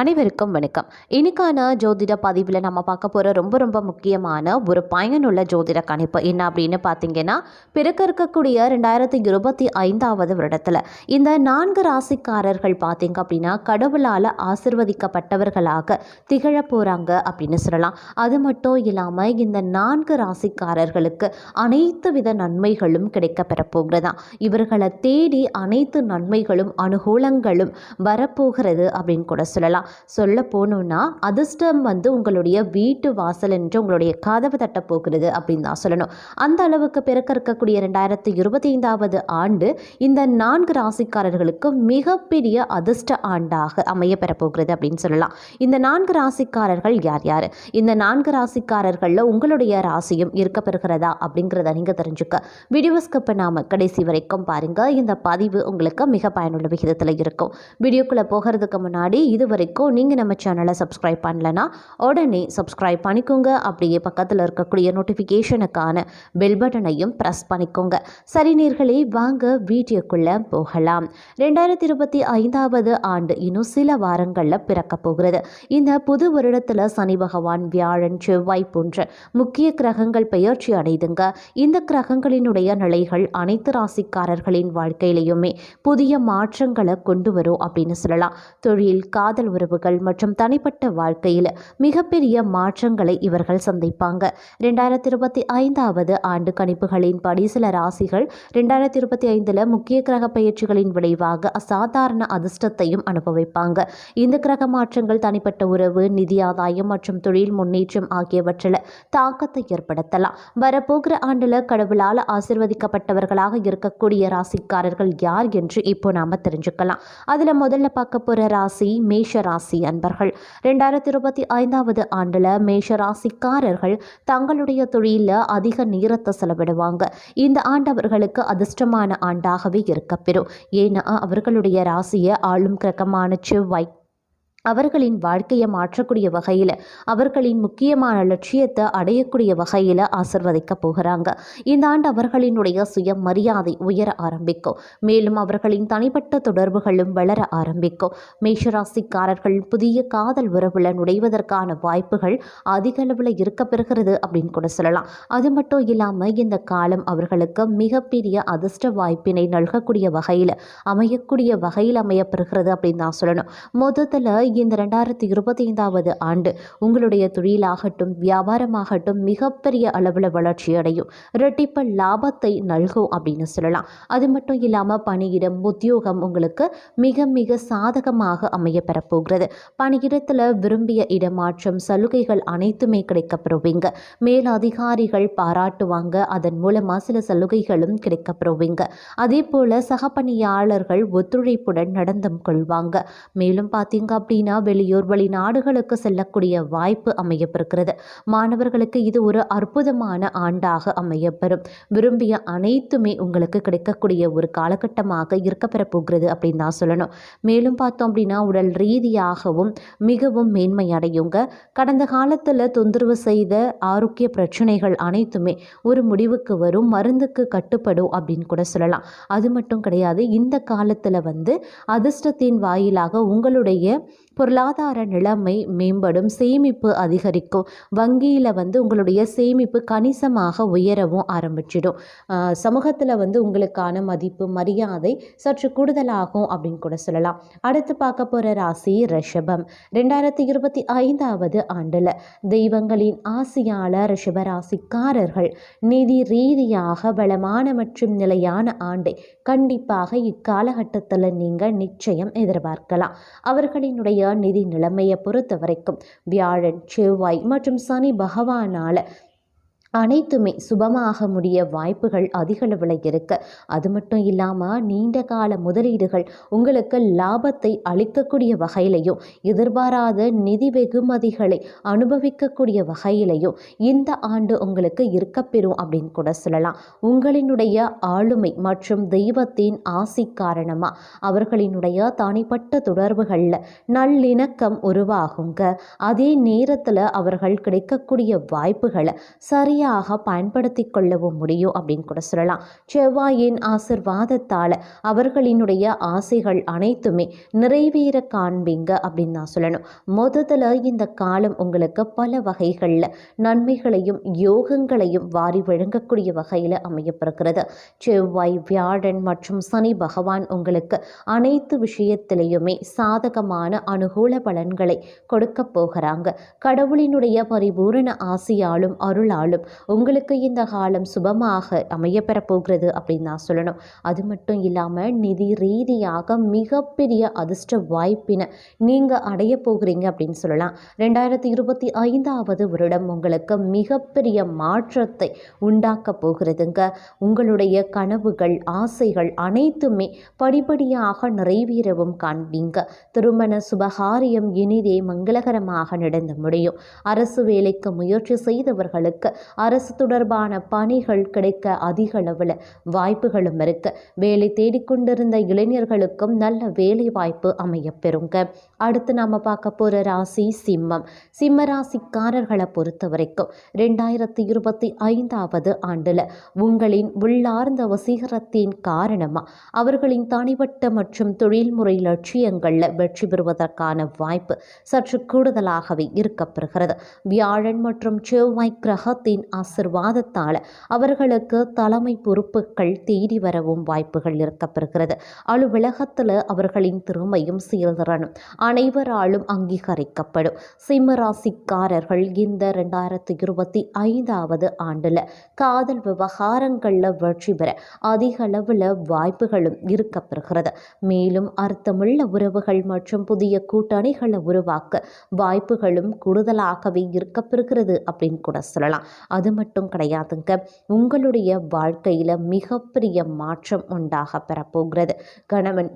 அனைவருக்கும் வணக்கம். இன்னைக்கான ஜோதிட பதிவில் நம்ம பார்க்க போகிற ரொம்ப ரொம்ப முக்கியமான ஒரு பயனுள்ள ஜோதிட கணிப்பு என்ன அப்படின்னு பார்த்தீங்கன்னா பிறக்க இருக்கக்கூடிய ரெண்டாயிரத்தி இருபத்தி ஐந்தாவது வருடத்தில். இந்த நான்கு ராசிக்காரர்கள் பார்த்தீங்க அப்படின்னா கடவுளால் ஆசிர்வதிக்கப்பட்டவர்களாக திகழ போகிறாங்க அப்படின்னு சொல்லலாம். அது மட்டும் இல்லாமல் இந்த நான்கு ராசிக்காரர்களுக்கு அனைத்து வித நன்மைகளும் கிடைக்க பெறப்போகிறதா இவர்களை தேடி அனைத்து நன்மைகளும் அனுகூலங்களும் வரப்போகிறது அப்படின்னு கூட சொல்லலாம். சொல்ல போகணுன்னா அதிர்ஷ்டம் வந்து உங்களுடைய வீட்டு வாசல் என்று உங்களுடைய கதவு தட்ட போகிறது அப்படின்னு தான் சொல்லணும். அந்த அளவுக்கு பிறக்க இருக்கக்கூடிய ரெண்டாயிரத்தி இருபத்தி ஐந்தாவது ஆண்டு இந்த நான்கு ராசிக்காரர்களுக்கு மிகப்பெரிய அதிர்ஷ்ட ஆண்டாக அமைய பெறப்போகிறது அப்படின்னு சொல்லலாம். இந்த நான்கு ராசிக்காரர்கள் யார் யார்? இந்த நான்கு ராசிக்காரர்களில் உங்களுடைய ராசியும் இருக்க பெறுகிறதா அப்படிங்கிறத நீங்கள் தெரிஞ்சுக்க. வீடியோஸ்க்கு இப்போ நாம் கடைசி வரைக்கும் பாருங்கள் இந்த பதிவு உங்களுக்கு மிக பயனுள்ள விகிதத்தில் இருக்கும். வீடியோக்குள்ளே போகிறதுக்கு முன்னாடி இதுவரைக்கும் வரைக்கும் நீங்கள் நம்ம சேனலை சப்ஸ்கிரைப் பண்ணலனா உடனே சப்ஸ்கிரைப் பண்ணிக்கோங்க. அப்படியே பக்கத்தில் இருக்கக்கூடிய நோட்டிஃபிகேஷனுக்கான பெல் பட்டனையும் ப்ரெஸ் பண்ணிக்கோங்க. சரி நேர்களே வாங்க வீடியோக்குள்ளே போகலாம். ரெண்டாயிரத்தி இருபத்தி ஐந்தாவது ஆண்டு இன்னும் சில வாரங்களில் பிறக்க போகிறது. இந்த புது வருடத்தில் சனி பகவான் வியாழன் செவ்வாய் போன்ற முக்கிய கிரகங்கள் பெயர்ச்சி அடைதுங்க. இந்த கிரகங்களினுடைய நிலைகள் அனைத்து ராசிக்காரர்களின் வாழ்க்கையிலையுமே புதிய மாற்றங்களை கொண்டு வரும் அப்படின்னு சொல்லலாம். தொழில் காதல் உறவுகள் மற்றும் தனிப்பட்ட வாழ்க்கையில் மிகப்பெரிய மாற்றங்களை இவர்கள் சந்திப்பாங்க. ரெண்டாயிரத்தி இருபத்தி ஐந்தாவது ஆண்டு கணிப்புகளின்படி சில ராசிகள் ரெண்டாயிரத்தி இருபத்தி ஐந்தில் முக்கிய கிரக பயிற்சிகளின் விளைவாக அசாதாரண அதிர்ஷ்டத்தையும் அனுபவிப்பாங்க. இந்த கிரக மாற்றங்கள் தனிப்பட்ட உறவு நிதி ஆதாயம் மற்றும் தொழில் முன்னேற்றம் ஆகியவற்றில் தாக்கத்தை ஏற்படுத்தலாம். வரப்போகிற ஆண்டில் கடவுளால் ஆசிர்வதிக்கப்பட்டவர்களாக இருக்கக்கூடிய ராசிக்காரர்கள் யார் என்று இப்போ நாம் தெரிஞ்சுக்கலாம். அதில் முதல்ல பார்க்க போகிற ராசி மேஷ ராசி அன்பர்கள். ரெண்டாயிரத்தி இருபத்தி ஐந்தாவது ஆண்டில் மேஷ ராசிக்காரர்கள் தங்களுடைய தொழிலில் அதிக நேரத்தை செலவிடுவாங்க. இந்த ஆண்டு அவர்களுக்கு அதிர்ஷ்டமான ஆண்டாகவே இருக்கப்பெறும். ஏன்னா அவர்களுடைய ராசியை ஆளும் கிரகமான செவ்வாய் அவர்களின் வாழ்க்கையை மாற்றக்கூடிய வகையில் அவர்களின் முக்கியமான லட்சியத்தை அடையக்கூடிய வகையில் ஆசிர்வதிக்க போகிறாங்க. இந்த ஆண்டு அவர்களினுடைய சுய மரியாதை உயர ஆரம்பிக்கும். மேலும் அவர்களின் தனிப்பட்ட தொடர்புகளும் வளர ஆரம்பிக்கும். மேஷராசிக்காரர்கள் புதிய காதல் உறவில் நுழைவதற்கான வாய்ப்புகள் அதிக அளவில் இருக்க பெறுகிறது அப்படின்னு கூட சொல்லலாம். அது மட்டும் இல்லாமல் இந்த காலம் அவர்களுக்கு மிகப்பெரிய அதிர்ஷ்ட வாய்ப்பினை நல்கக்கூடிய வகையில் அமையக்கூடிய வகையில் அமையப்பெறுகிறது அப்படின்னு தான் சொல்லணும். மொத்தத்தில் இந்த ரெண்டாயிரத்தி இருபத்தி ஐந்தாவது ஆண்டு உங்களுடைய தொழிலாகட்டும் வியாபாரமாகட்டும் மிகப்பெரிய அளவில் வளர்ச்சி அடையும். இரட்டிப்பு லாபத்தை நல்கும் அப்படின்னு சொல்லலாம். அது மட்டும் இல்லாமல் பணியிடம் உத்தியோகம் உங்களுக்கு மிக மிக சாதகமாக அமைய பெறப்போகிறது பணியிடத்தில் விரும்பிய இடமாற்றம் சலுகைகள் அனைத்துமே கிடைக்கப்பெறுவீங்க மேல் அதிகாரிகள் பாராட்டுவாங்க. அதன் மூலமாக சில சலுகைகளும் கிடைக்கப்பெறுவீங்க அதே போல் சக பணியாளர்கள் ஒத்துழைப்புடன் நடந்தும் கொள்வாங்க. மேலும் பார்த்தீங்க அப்படின்னா வெளியூர் வெளிநாடுகளுக்கு செல்லக்கூடிய வாய்ப்பு அமையப்பெறுகிறது. மாணவர்களுக்கு இது ஒரு அற்புதமான ஆண்டாக அமையப்பெறும். விரும்பிய அனைத்துமே உங்களுக்கு கிடைக்கக்கூடிய ஒரு காலகட்டமாக இருக்கப்பெற போகிறது அப்படின்னு தான் சொல்லணும். மேலும் பார்த்தோம் அப்படின்னா உடல் ரீதியாகவும் மிகவும் மேன்மை அடையுங்க கடந்த காலத்தில் தொந்தரவு செய்த ஆரோக்கிய பிரச்சனைகள் அனைத்துமே ஒரு முடிவுக்கு வரும் மருந்துக்கு கட்டுப்படும் அப்படின்னு கூட சொல்லலாம். அது மட்டும் கிடையாது இந்த காலத்தில் வந்து அதிர்ஷ்டத்தின் வாயிலாக உங்களுடைய பொருளாதார நிலைமை மேம்படும் சேமிப்பு அதிகரிக்கும். வங்கியில் வந்து உங்களுடைய சேமிப்பு கணிசமாக உயரவும் ஆரம்பிச்சிடும். சமூகத்தில் வந்து உங்களுக்கான மதிப்பு மரியாதை சற்று கூடுதலாகும் அப்படின்னு கூட சொல்லலாம். அடுத்து பார்க்க போகிற ராசி ரிஷபம். ரெண்டாயிரத்தி இருபத்தி ஐந்தாவது ஆண்டில் தெய்வங்களின் ஆசையால் ரிஷப ராசிக்காரர்கள் நிதி ரீதியாக பலமான மற்றும் நிலையான ஆண்டை கண்டிப்பாக இக்காலகட்டத்தில் நீங்கள் நிச்சயம் எதிர்பார்க்கலாம். அவர்களினுடைய நிதி நிலைமையை பொறுத்த வரைக்கும் வியாழன் செவ்வாய் மற்றும் சனி பகவானால் அனைத்துமே சுபமாக முடிய வாய்ப்புகள் அதிகளவில் இருக்குது அது மட்டும் இல்லாமல் நீண்ட கால முதலீடுகள் உங்களுக்கு லாபத்தை அளிக்கக்கூடிய வகையிலையும் எதிர்பாராத நிதி வெகுமதிகளை அனுபவிக்கக்கூடிய வகையிலையும் இந்த ஆண்டு உங்களுக்கு இருக்கப்பெறும் அப்படின்னு கூட சொல்லலாம். உங்களினுடைய ஆளுமை மற்றும் தெய்வத்தின் ஆசி காரணமாக அவர்களினுடைய தனிப்பட்ட தொடர்புகளில் நல்லிணக்கம் உருவாகுங்க. அதே நேரத்தில் அவர்கள் கிடைக்கக்கூடிய வாய்ப்புகளை சரியாக சரியாக பயன்படுத்தி கொள்ளவும் முடியும் அப்படின்னு கூட சொல்லலாம். செவ்வாயின் ஆசிர்வாதத்தால் அவர்களினுடைய ஆசைகள் அனைத்துமே நிறைவேற காண்பீங்க அப்படின்னு நான் சொல்லணும். முதல்ல இந்த காலம் உங்களுக்கு பல வகைகளில் நன்மைகளையும் யோகங்களையும் வாரி வழங்கக்கூடிய வகையில் அமையப்பிருக்கிறது செவ்வாய் வியாழன் மற்றும் சனி பகவான் உங்களுக்கு அனைத்து விஷயத்திலையுமே சாதகமான அனுகூல பலன்களை கொடுக்க போகிறாங்க. கடவுளினுடைய பரிபூரண ஆசையாலும் அருளாலும் உங்களுக்கு இந்த காலம் சுபமாக அமையப்பெற போகிறது அப்படின்னு நான் சொல்லணும். அது மட்டும் இல்லாமல் நிதி ரீதியாக மிகப்பெரிய அதிர்ஷ்ட வாய்ப்பினை நீங்கள் அடைய போகிறீங்க அப்படின்னு சொல்லலாம். ரெண்டாயிரத்தி இருபத்தி ஐந்தாவது வருடம் உங்களுக்கு மிகப்பெரிய மாற்றத்தை உண்டாக்க போகிறதுங்க. உங்களுடைய கனவுகள் ஆசைகள் அனைத்துமே படிப்படியாக நிறைவேறவும் காண்பீங்க. திருமண சுபகாரியம் இனிதே மங்களகரமாக நடந்து முடியும். அரசு வேலைக்கு முயற்சி செய்தவர்களுக்கு அரசு தொடர்பான பணிகள் கிடைக்க அதிக அளவில் வாய்ப்புகளும் இருக்கு. வேலை தேடிக்கொண்டிருந்த இளைஞர்களுக்கும் நல்ல வேலை வாய்ப்பு அமையப்பெறுங்க. அடுத்து நாம் பார்க்க போகிற ராசி சிம்மம். சிம்ம ராசிக்காரர்களை பொறுத்த வரைக்கும் ரெண்டாயிரத்தி இருபத்தி ஐந்தாவது ஆண்டில் உங்களின் உள்ளார்ந்த வசீகரத்தின் காரணமாக அவர்களின் தனிப்பட்ட மற்றும் தொழில்முறை லட்சியங்களில் வெற்றி பெறுவதற்கான வாய்ப்பு சற்று கூடுதலாகவே இருக்கப்பெறுகிறது. வியாழன் மற்றும் செவ்வாய் கிரகத்தின் ஆசிர்வாதத்தால் அவர்களுக்கு தலைமை பொறுப்புகள் தேடி வரவும் வாய்ப்புகள் இருக்கப்பெறுகிறது. அலுவலகத்தில் அவர்களின் திறமையும் செயல்திறனும் அனைவராலும் அங்கீகரிக்கப்படும். சிம்மராசிக்காரர்கள் இந்த ரெண்டாயிரத்தி இருபத்தி ஐந்தாவது ஆண்டில் காதல் விவகாரங்களில் வெற்றி பெற அதிக அளவில் வாய்ப்புகளும் இருக்கப்பெறுகிறது. மேலும் அர்த்தமுள்ள உறவுகள் மற்றும் புதிய கூட்டணிகளை உருவாக்க வாய்ப்புகளும் கூடுதலாகவே இருக்கப்பெறுகிறது அப்படின்னு கூட சொல்லலாம். அது மட்டும் கிடையாதுங்க. உங்களுடைய வாழ்க்கையில் மிகப்பெரிய மாற்றம் உண்டாக பெறப்போகிறது கணவன்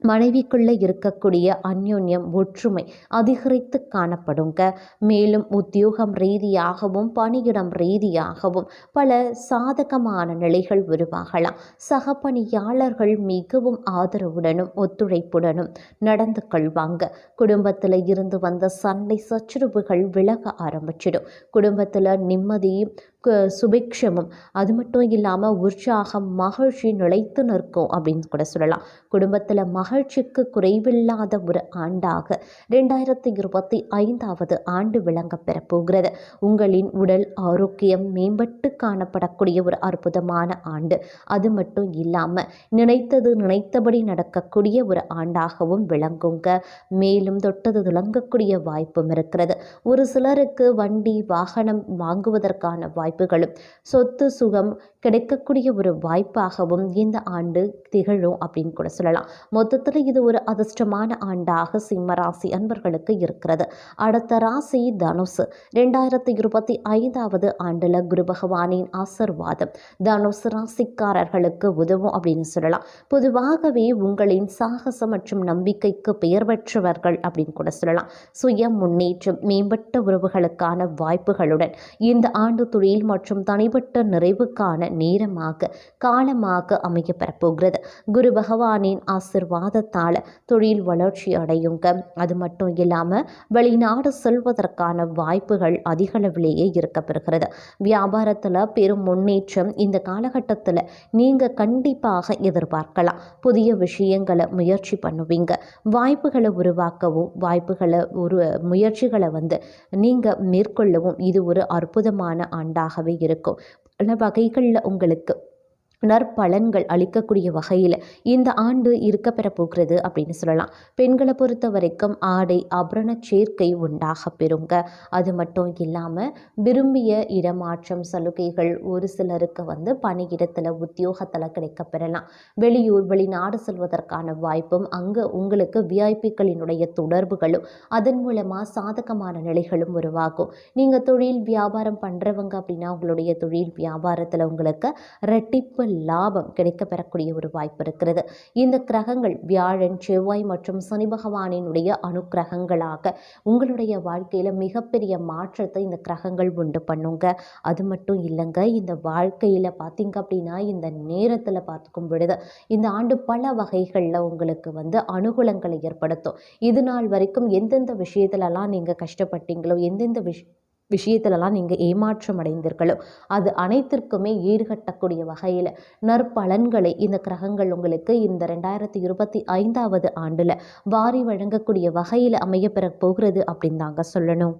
மனைவிக்குள்ளே இருக்கக்கூடிய அந்யோன்யம் ஒற்றுமை அதிகரித்து காணப்படுங்க. மேலும் உத்தியோகம் ரீதியாகவும் பணியிடம் ரீதியாகவும் பல சாதகமான நிலைகள் உருவாகலாம். சக பணியாளர்கள் மிகவும் ஆதரவுடனும் ஒத்துழைப்புடனும் நடந்து கொள்வாங்க. குடும்பத்தில் இருந்து வந்த சண்டை சச்சுரவுகள் விலக ஆரம்பிச்சிடும். குடும்பத்தில் நிம்மதியும் சுபிக்ஷமும். அது மட்டும் இல்லாமல் உற்சாகம் மகிழ்ச்சி நிலைத்து நிற்கும் அப்படின்னு கூட சொல்லலாம். குடும்பத்தில் மகிழ்ச்சிக்கு குறைவில்லாத ஒரு ஆண்டாக ரெண்டாயிரத்தி இருபத்தி ஐந்தாவது ஆண்டு விளங்க பெறப்போகிறது உங்களின் உடல் ஆரோக்கியம் மேம்பட்டு காணப்படக்கூடிய ஒரு அற்புதமான ஆண்டு. அது மட்டும் இல்லாமல் நினைத்தது நினைத்தபடி நடக்கக்கூடிய ஒரு ஆண்டாகவும் விளங்குங்க. மேலும் தொட்டது துளங்கக்கூடிய வாய்ப்பும் இருக்கிறது. ஒரு சிலருக்கு வண்டி வாகனம் வாங்குவதற்கான வாய்ப்பு வாய்ப்புகளும். சொத்து சுகம் கிடைக்கக்கூடிய ஒரு வாய்ப்பாகவும் இந்த ஆண்டு திகழும் அப்படின்னு கூட சொல்லலாம். மொத்தத்தில் இது ஒரு அதிர்ஷ்டமான ஆண்டாக சிம்ம ராசி அன்பர்களுக்கு இருக்கிறது. அடுத்த ராசி தனுசு. ரெண்டாயிரத்தி இருபத்தி ஐந்தாவது ஆண்டில் குரு பகவானின் ஆசிர்வாதம். தனுசு ராசிக்காரர்களுக்கு உதவும் அப்படின்னு சொல்லலாம். பொதுவாகவே உங்களின் சாகசம் மற்றும் நம்பிக்கைக்கு பெயர் பெற்றவர்கள் அப்படின்னு கூட சொல்லலாம். சுய முன்னேற்றம் மேம்பட்ட உறவுகளுக்கான வாய்ப்புகளுடன் இந்த ஆண்டு தொழில் மற்றும் தனிப்பட்ட நிறைவுக்கான நேரமாக காலமாக அமையப்பெறப்போகிறது குரு பகவானின் ஆசிர்வாதத்தால் தொழில் வளர்ச்சி அடையுங்க. அது மட்டும் இல்லாமல் வெளிநாடு செல்வதற்கான வாய்ப்புகள் அதிகளவிலேயே இருக்கப்பெறுகிறது வியாபாரத்தில் பெரும் முன்னேற்றம் இந்த காலகட்டத்தில் நீங்கள் கண்டிப்பாக எதிர்பார்க்கலாம். புதிய விஷயங்களை முயற்சி பண்ணுவீங்க. வாய்ப்புகளை உருவாக்கவும் வாய்ப்புகளை ஒரு முயற்சிகளை வந்து நீங்கள் மேற்கொள்ளவும் இது ஒரு அற்புதமான ஆண்டாகவே இருக்கும். பல வகைகளில் உங்களுக்கு நற்பலன்கள் அளிக்கக்கூடிய வகையில் இந்த ஆண்டு இருக்க போகிறது அப்படின்னு சொல்லலாம். பெண்களை பொறுத்த வரைக்கும் ஆடை ஆபரண சேர்க்கை உண்டாக பெறுங்க. அது மட்டும் இல்லாமல் விரும்பிய இடமாற்றம் சலுகைகள் ஒரு சிலருக்கு வந்து பணியிடத்தில் உத்தியோகத்தில் கிடைக்க பெறலாம். வெளியூர் வெளிநாடு செல்வதற்கான வாய்ப்பும் அங்கே உங்களுக்கு விஐபிக்களினுடைய தொடர்புகளும் அதன் மூலமாக சாதகமான நிலைகளும் உருவாகும். நீங்கள் தொழில் வியாபாரம் பண்ணுறவங்க அப்படின்னா உங்களுடைய தொழில் வியாபாரத்தில் உங்களுக்கு ரெட்டிப்பு லாபம் கிடைக்க பெறக்கூடிய ஒரு வாய்ப்பு இருக்கிறது. இந்த கிரகங்கள் வியாழன் செவ்வாய் மற்றும் சனி பகவானினுடைய அனுக்கிரகங்களாக உங்களுடைய வாழ்க்கையில் மிகப்பெரிய மாற்றத்தை இந்த கிரகங்கள் உண்டு பண்ணுங்க. அது மட்டும் இல்லைங்க இந்த வாழ்க்கையில் பார்த்தீங்க அப்படின்னா இந்த நேரத்தில் பார்த்துக்கும் பொழுது இந்த ஆண்டு பல வகைகளில் உங்களுக்கு வந்து அனுகூலங்களை ஏற்படுத்தும். இது நாள் வரைக்கும் எந்தெந்த விஷயத்துலலாம் நீங்கள் கஷ்டப்பட்டீங்களோ எந்தெந்த விஷ விஷயத்துலலாம் நீங்கள் ஏமாற்றம் அடைந்தீர்களோ? அது அனைத்திற்குமே ஈடுகட்டக்கூடிய வகையில் நற்பலன்களை இந்த கிரகங்கள் உங்களுக்கு இந்த ரெண்டாயிரத்தி இருபத்தி ஐந்தாவது ஆண்டில் வாரி வழங்கக்கூடிய வகையில் அமையப்பெற போகிறது அப்படின்னு தாங்க சொல்லணும்.